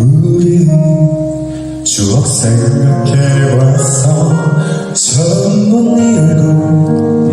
우린 추억 생각해봤어. 처음 본네 얼굴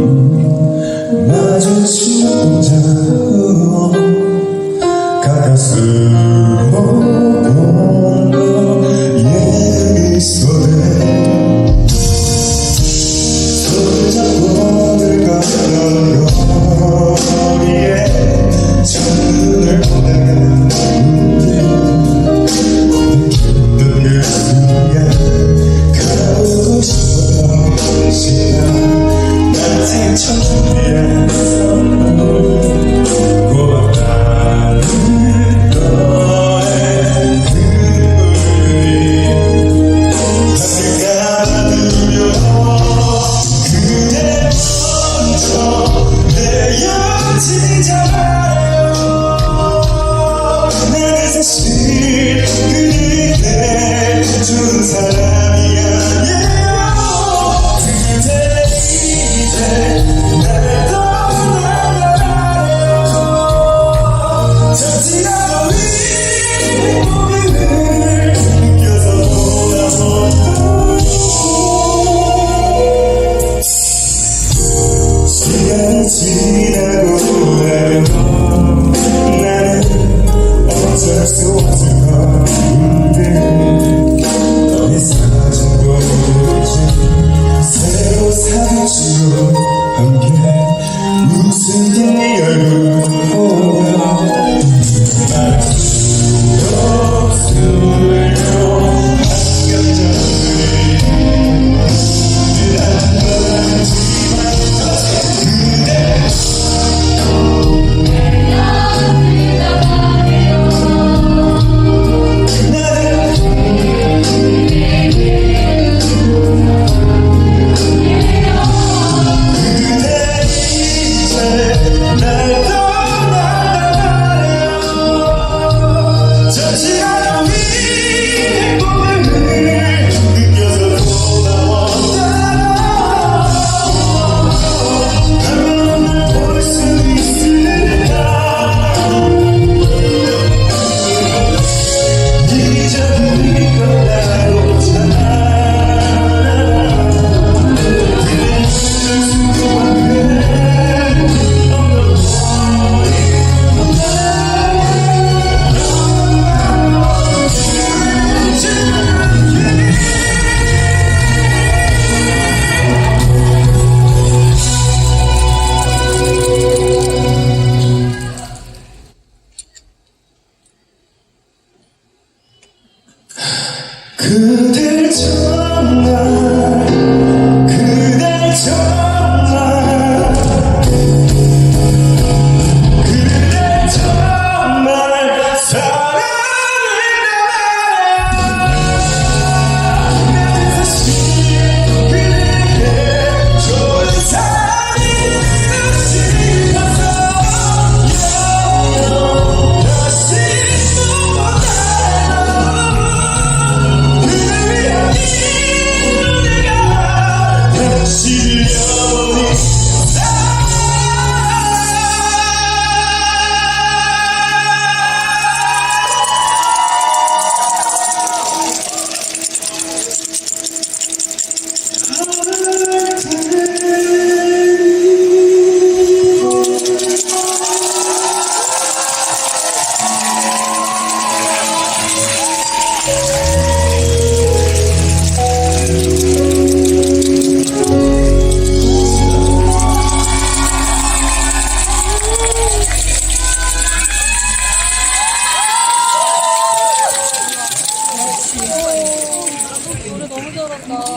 지나고 그대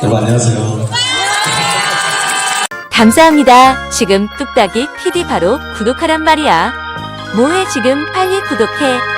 여러분 안녕하세요. 감사합니다. 지금 뚝딱이 PD 바로 구독하란 말이야. 뭐해 지금 빨리 구독해.